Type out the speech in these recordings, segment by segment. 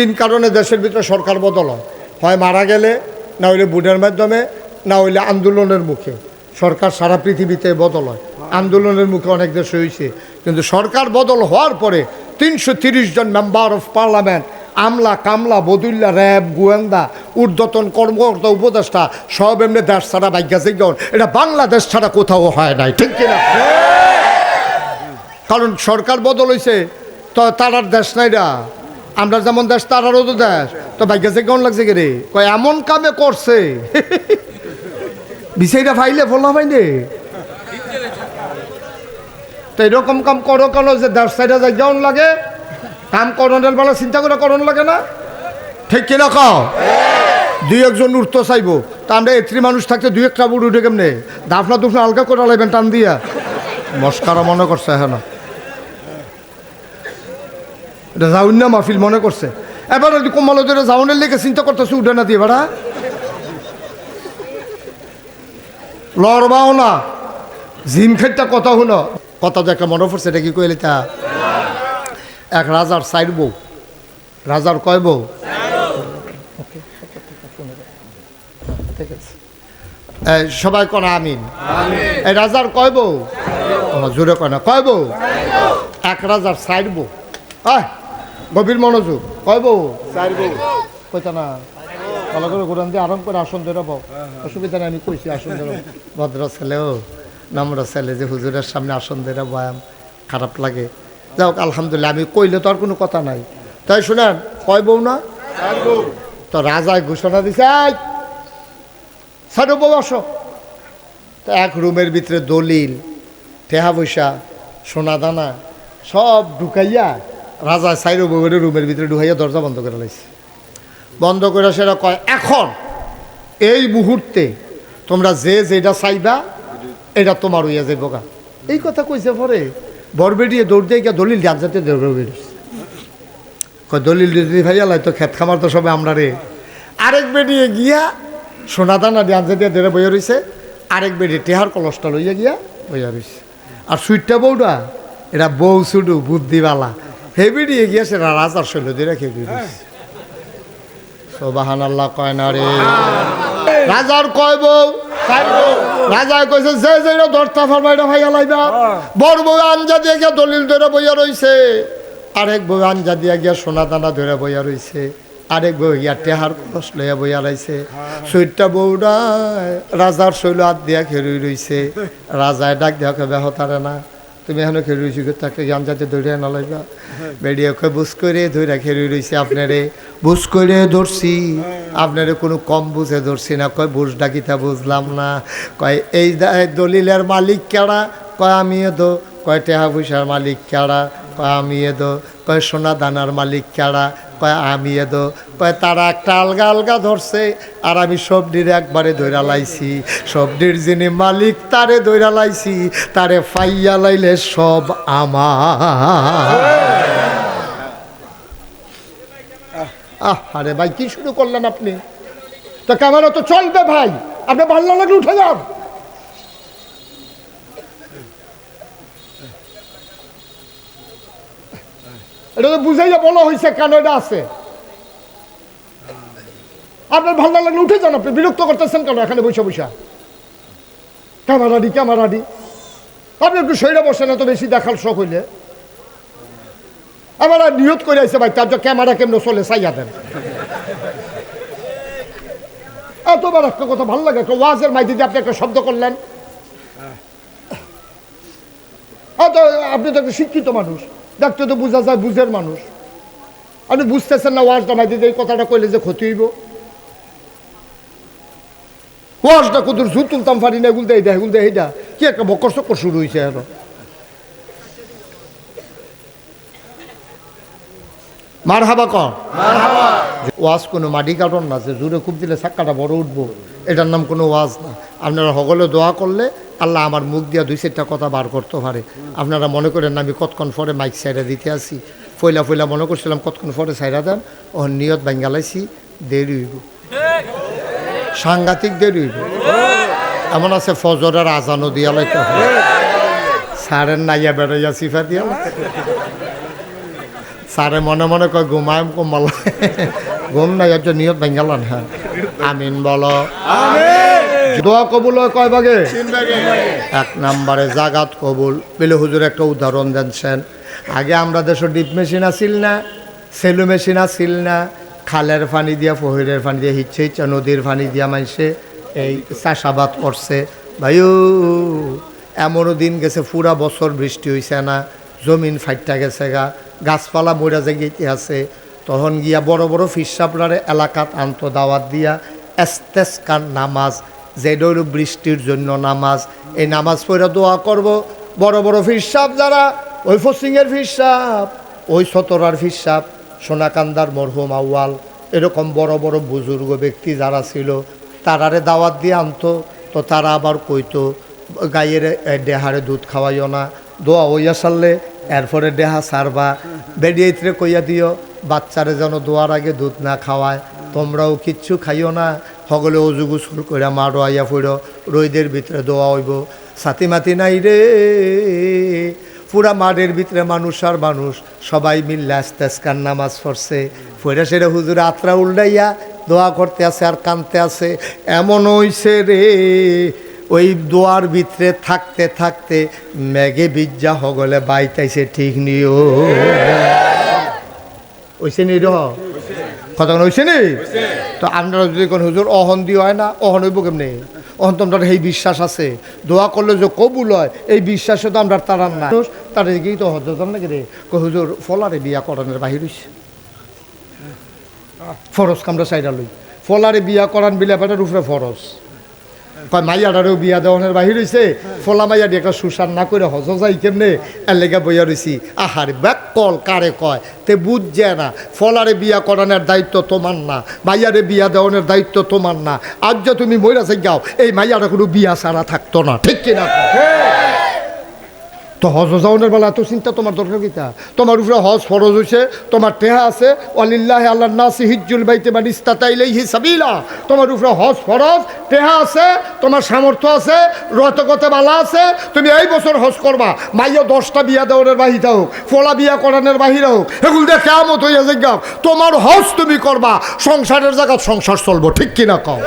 তিন কারণে দেশের ভিতরে সরকার বদল হয়। মারা গেলে, না হইলে বুটের মাধ্যমে, না হইলে আন্দোলনের মুখে। সরকার সারা পৃথিবীতে বদল হয়। আন্দোলনের মুখে অনেক দেশ হয়েছে কিন্তু সরকার বদল হওয়ার পরে তিনশো জন মেম্বার অফ পার্লামেন্ট আমলা, কামলা, বদুল্লা, র্যাব, গোয়েন্দা, ঊর্ধ্বতন কর্মকর্তা, উপদেষ্টা, সব এমনি দেশ ছাড়া বাইকাছে এটা বাংলাদেশ ছাড়া কোথাও হয় নাই। ঠিক কিনা? কারণ সরকার বদল হয়েছে তো তারার দেশ নাই নাইরা আমরা যেমন দেশ, তারারও তো দেশ। তো ভাগ্যে কেমন লাগছে কে রে? কয়, এমন কামে করছে। বিষয়টা ফাইলে ফলা পাইনে তো এরকম কাম করো কেন যে দেশ সাইডে যাই কেমন লাগে, কাম করণের বেলা চিন্তা করে করণ লাগে না? ঠিক কিনা কও? দুই একজন উঠতে চাইব। তা আমরা এত্রি মানুষ থাকতে দুই একটা বুড় উঠে কেমনে? দাফনা দুফনা আলগা করে লাইবেন টান দিয়া। মস্কারা মনে করছে হ্যাঁ না? এটা যাউন না মাহফিল মনে করছে। এবার যদি কোমল ধরে যাউনের লেগে চিন্তা করতেছে উঠে না দিয়ে বেড়া। লড়বাও না। জিম খেটটা কথা শুনো। কথা যে একটা মনে পড়ছে এটা কি কইলে তা? এক রাজার সাইড বউ। রাজার কয় বউ? ঠিক আছে এই, সবাই কনা আমিন। এই রাজার কয় বউ? জোরে কয় না। কয় বউ? এক রাজার সাইড বউ। আয় গভীর মনোযোগ। কয় বউ? সাইড বউ। কইতা না ভালো করে ঘুরান দিয়ে আরাম করে আসন ধরে বউ। অসুবিধা নেই আমি কইছি আসন ধরে। ভদ্র ছেলেও নম্র ছেলে যে হুজুরের সামনে আসন ধরে বয়াম খারাপ লাগে। যাক আলহামদুলিল্লাহ আমি কইলে তো আর কোনো কথা নাই। তাই শুনেন কয় বউ না? তো রাজায় ঘোষণা দিছে "এই, সাইড বউ আসো। তো এক রুমের ভিতরে দলিল টেহা পয়সা সোনা দানা সব ঢুকাইয়া রাজা সাইরো বউয়ের রুমের ভিতরে ঢুকাইয়া দরজা বন্ধ করে লাইছে বন্ধ করে সেটা কয়, এখন, এই মুহূর্তে তোমরা যে যেটা চাইবা, এটা তোমার হইয়া যাইব গা। এই কথা কইছে পরে বরবেডিয়ে দৌড় দিয়ে গিয়া দলিল ডাক যাতে কয়, দলিল দিদি ভাইয়া লাই তো খেত খামার তো সবে আমরা রে আরেক বেরিয়ে গিয়া সোনা দানা ডান দিয়ে দেড়ে বইয়া রইছে আরেক বেডি টেহার কলসটা লইয়া গিয়া বইয়া রইছে আর সুইটটা বউটা এটা বউ সুডু বুদ্ধিওয়ালা হে বেরিয়ে গিয়া সেটা রাজার শৈল দিয়ে রেখে বেরিয়েছে সোবাহান আল্লাহ কয় না রে। রাজার কয় বউ। রাজা কইছে যে যে দরতা ফারমাইটা ভাইয়া লাইবা। বড় বউ আঞ্জা দিয়ে গিয়া দলিল ধরে বইয়া রইছে। আরেক বউ আঞ্জা দিয়া গিয়া সোনা দানা ধরে বইয়া রইছে। আরেক বউ গিয়া টেহার কলস লইয়া বইয়া লাইছে। সুইটটা বউটা রাজার শৈল হাত দিয়া খেরুই রইছে। রাজায় ডাক দিয়া কবে হতারে না। তুমি এখানে খেরুই রয়েছি তাকে যাতে ধরে না লাগবা বেরিয়ে কয় বুঝ করে ধরে খেরুই রয়েছি আপনারে। বুঝ করে ধরছি, আপনারে কোনো কম বুঝে ধরছি না। কয়, বুঝ ডাকিতা বুঝলাম না। কয়, এই দলিলের মালিক কেড়া? কয় আমি তো কয়, টেহা পয়সার মালিক কেড়া? কয় আমি দো। কয়, সোনা দানার মালিক কেড়া? কয়, আমি দো কয়, তারা একটা আলগা আলগা ধরছে, আর আমি সবডির একবারে ধৈরা লাইছি। সবডির যিনি মালিক, তারে ধৈরা লাইছি, তারে ফাইয়া লাইলে সব আহ, আরে ভাই, কি শুরু করলেন আপনি? তো ক্যামেরা তো চলবে ভাই। আপনি ভালো লাগলে উঠে যান। এটা তো বুঝাইয়া বলা হয়েছে কেন এটা আছে? আপনার ভালো না লাগলে উঠে যান আপনি, বিরক্ত করতেছেন কেন এখানে বসে বসে? ক্যামেরা দি ক্যামেরা দি আপনি একটু শরীরে বসেন, এত বেশি দেখার শখ হইলে। আবার আর নিয়ত করে আছে ভাই, তার যে ক্যামেরা কেমন চলে চাইয়া দেন। এতবার একটা কথা ভালো লাগে, একটা ওয়াজের মাইতে দিয়ে আপনি একটা শব্দ করলেন। আপনি তো একটা শিক্ষিত মানুষ। দেখতে তো বোঝা যায় বুঝের মানুষ। আপনি বুঝতেছেন না ওয়াজটা মাইতে দিয়ে এই কথাটা কইলে যে ক্ষতি হইব। ওয়াজটা কত জুত তুলতাম পারি না এগুল দেয় এগুল দেয় এইটা কি একটা বকর চক্কর শুরু হয়েছে এখন। মার হাবা কর ওয়াজ কোনো মাটি কাটন না যে জোরে খুব দিলে চাক্কাটা বড় উঠবো। এটার নাম কোনো ওয়াজ না। আপনারা সকলে দোয়া করলে আল্লাহ আমার মুখ দিয়া দুই চারটা কথা বার করতে পারে। আপনারা মনে করেন আমি কতক্ষণ পরে মাইক সাইরা দিতে আসি? ফইলা ফইলা মনে করছিলাম কতক্ষণ পরে সাইডা দেন? ও নিয়ত বাঙ্গালাইছি, দেরি হইব। সাংঘাতিক দেরি হইব। এমন আছে ফজরের আজানও দিয়া লাইতে হবে। সারের নাইয়া বেড়াইয়া সিফা দিয়া স্যারে মনে মনে কয়, ঘুমায় কম্বল। ঘুম নাই একজন নিয়ত ভেঙ্গালান হ্যাঁ। আমিন বলো। দোয়া কবুল হয় কয় ভাগে? এক নম্বরে জাগাত কবুল। পেলে হুজুর একটা উদাহরণ দিচ্ছেন আগে আমরা দেশে ডিপ মেশিন আসিল না সেলু মেশিন আসিল না খালের পানি দিয়া ফহিরের পানি দিয়া হিচ্ছে ইচ্ছা নদীর পানি দিয়া মাইসে এই চাষাবাদ করছে। ভাইও এমনও দিন গেছে পুরা বছর বৃষ্টি হইছে না জমিন ফাইটটা গেছে গা গাছপালা মরা জেগে আছে তখন গিয়া বড় বড় ফিসাপলারে এলাকাত আন্ত দাওয়াত দিয়া এস্তেস্কার নামাজ যে হইল বৃষ্টির জন্য নামাজ এই নামাজ পড়ে দোয়া করব। বড় বড় ফিরসাপ যারা ওই ফসিংয়ের ফিরসাপ ওই সতরার ফিরসাপ সোনাকান্দার মরহুম আউয়াল এরকম বড় বড় বুজুর্গ ব্যক্তি যারা ছিল তারারে দাওয়াত দিয়ে আনতো তো তারা আবার কইতো গাইয়ের এ, দেহারে দুধ খাওয়াইও না দোয়া হইয়া সারলে এরপরে দেহা সারবা। বেরিয়েতরে কইয়া দিও বাচ্চারে যেন দোয়ার আগে দুধ না খাওয়ায় তোমরাও কিচ্ছু খাইও না। সকলে অজু গুসল করে মারো আইয়া ফুড়ো রইদের ভিতরে দোয়া হইব। সাথী মাতি নাই রে। পুরা মাঠের ভিতরে মানুষ আর মানুষ, সবাই মিললে আস্তে আস্কার নামাজ পড়ছে। ফইরা সেটা হুজুর আত্রা উল্টাইয়া দোয়া করতে আছে আর কানতে আছে। এমন হইছে রে। ওই দোয়ার ভিতরে থাকতে থাকতে মেঘে বিজ্জা হগলে বাইতাইছে, ঠিক নিও। ওইছে নি কতক্ষণ হয়েছে নি? তো আপনারা যদি কোন হুজুর অহন দিয়ে হয় না? অহন হইব কেমনি? অহন তো আমরা সেই বিশ্বাস আছে। দোয়া করলে যে কবুল হয়, এই বিশ্বাসে তো আমরা তারান না তার গিয়ে তো হজম নাকি রে? হুজুর, ফলারে বিয়া করানোর বাহির হয়েছে ফরজ কামরা সাইডা লই। ফলারে বিয়া করান বিলে পেটের উপরে ফরজ। কয় মাইয়াটারেও বিয়া দেওয়ানের বাহির হয়েছে ফলা মাইয়া দিয়ে একটা সুসান না করে হজ যাই কেমনে? আর লেগে বইয়া রয়েছি আহার ব্যাক কল কারে কয়, তে বুঝছে না। ফলারে বিয়া করানোর দায়িত্ব তোমার না মাইয়ারে বিয়া দেওয়ানের দায়িত্ব তোমার না। আজ যে তুমি মইরা যাও, এই মাইয়াটা কোনো বিয়া ছাড়া থাকতো না। ঠিক কিনা তো হজ যাওয়ানোর বেলা এত চিন্তা তোমার দরকার কিতা তোমার উপরে হজ ফরজ হয়েছে তোমার টেহা আছে অলিল্লাহ আল্লাহ নাসি হিজ্জুল বাইতে বা নিস্তাতাইলেই হিসাবিলা তোমার উপরে হজ ফরজ টেহা আছে তোমার সামর্থ্য আছে রতগতে বালা আছে তুমি এই বছর হজ করবা। মাইয়া দশটা বিয়া দেওয়ানের বাহিতা হোক ফলা বিয়া করানোর বাহিরা হোক এগুলো দিয়ে কেমত হইয়া যাই তোমার হজ তুমি করবা সংসারের জায়গা সংসার চলবো ঠিক কিনা কও?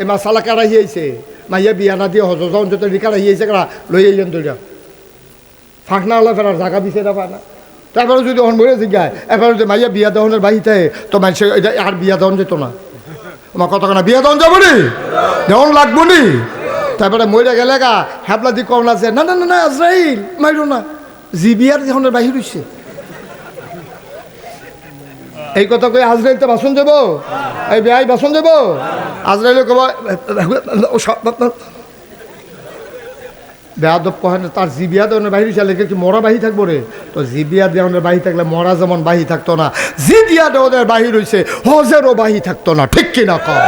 এই মাসালা কারা হিয়েছে মাইয়া বিয়া না দিয়ে হজ যাওন যত রিকারা হিয়েছে কারা লই আইলেন দুইটা ফাঁকনা হলে ফেরার জায়গা না পায় না তারপরে যদি অন বলে জিজ্ঞায় এবার যদি মাইয়া বিয়া দেওয়ানের বাহিতে তো মানুষ এটা আর বিয়া দেওয়ান যেত না আমার কথা না বিয়া দেওয়ান যাব নি দেওয়ান লাগবো নি তারপরে মরে গেলে গা হ্যাবলা দি কম আছে না না না না আজরাইল মাইরো না জি বিয়ার যখন বাহির হইছে এই কথা কই আজরাইল তো বাসন যাব এই বিয়াই বাসন যাব আজরাইলে কব বেয়াদব কহেন তার জিবিয়া দেওয়ানের বাহির চালে কি মরা বাহি থাকব রে? তো জিবিয়া দেওয়ানের বাহি থাকলে মরা যেমন বাহি থাকতো না, জিবিয়া দেওয়ানের বাহির হইছে, হজেরও বাহি থাকতো না, ঠিক কিনা কম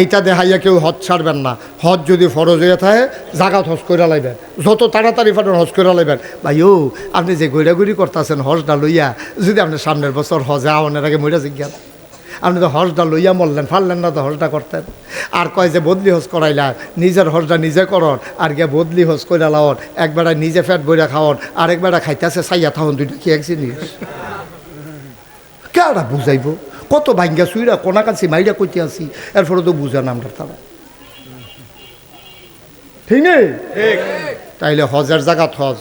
এইটা দেখাইয়া কেউ হজ ছাড়বেন না। হজ যদি ফরজ হয়ে থাকে জাগাত হজ করে লাইবেন। যত তাড়াতাড়ি ফাটেন হজ করে লাইবেন। ভাই ও, আপনি যে গৈরাগুড়ি করতেছেন হজটা লইয়া, যদি আপনি সামনের বছর হজে আওয়ানের আগে মইরা জিজ্ঞাসা আপনি তো হজটা লইয়া মরলেন ফারলেন না তো হজটা করতেন। আর কয় যে বদলি হজ করাইলা নিজের হজটা নিজে করন আর গিয়া বদলি হজ কইরা লাওন একবেলা নিজে ফ্যাট বইরা খাওয়ন আর একবেলা খাইতেছে সাইয়া থাউন দুইটা কি এক জিনিস? কেডা বুঝাইব? কত ভাঙ্গা সুইরা কোনা কাছে মাইরা কইতে আসি এরপরে তো বুঝান আমরা তারা। ঠিক নেই? তাইলে হজের জাগাত হজ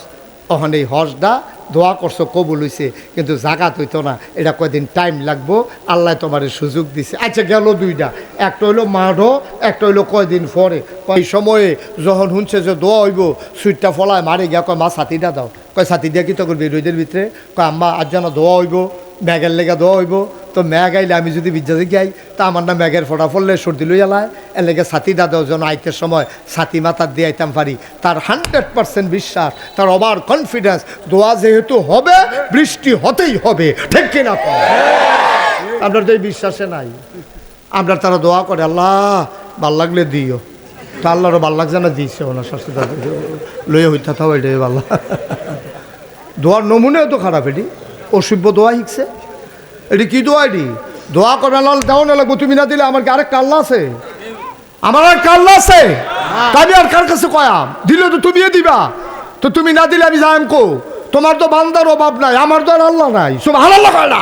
ওখানে এই হজটা দোয়া করছ, কবুল হইছে, কিন্তু জাগাত হইতো না। এটা কয়দিন টাইম লাগবো, আল্লাহ তোমার সুযোগ দিছে। আচ্ছা গেল দুইটা। একটা হইল মাঠও, একটা হইল কয়দিন পরে। এই সময়ে যখন শুনছে যে দোয়া হইব, সুইটটা ফলায় মারে গিয়া কয়, মা, ছাতিটা দাও। কয়, ছাতি দিয়া কি তো করবি? রোদের ভিতরে। কয়, আম্মা, আজ যেন দোয়া হইব, ব্যাগের লেগে দোয়া হইব। তো ম্যাগ আইলে আমি যদি বিদ্যাতে গাই তা আমার না ম্যাগের ফোটা ফললে সর্দি লই এলায়। এর ছাতি দেওয়ার আইতের সময় ছাতি মাথার দিয়ে আইতাম পারি তার হান্ড্রেড পার্সেন্ট বিশ্বাস তার অবার কনফিডেন্স দোয়া যেহেতু হবে, বৃষ্টি হতেই হবে। ঠিক কিনা? আপনার তো এই বিশ্বাসে নাই। আমরা তারা দোয়া করে আল্লাহ, ভালো লাগলে দিও। তো আল্লাহরও ভালো লাগছে না দিয়েছে ওনার শাস্তি লইয়া হইতে এটাই ভাল্লা দোয়ার নমুনেও তো খারাপ এটি। অসভ্য দোয়া শিখছে। এটি কি দোয়া এটি? দোয়া করবে আল্লাহ দেওয়া না লাগবো তুমি না দিলে আমার কি আরেক কাল্লা আছে? আমার আর কাল্লা আছে? আমি আর কার কাছে কয়া দিলে তো তুমিও দিবা। তো তুমি না দিলে আমি যাই কো? তোমার তো বান্দার অভাব নাই আমার তো আর আল্লাহ নাই। সব আল্লাহ কয় না?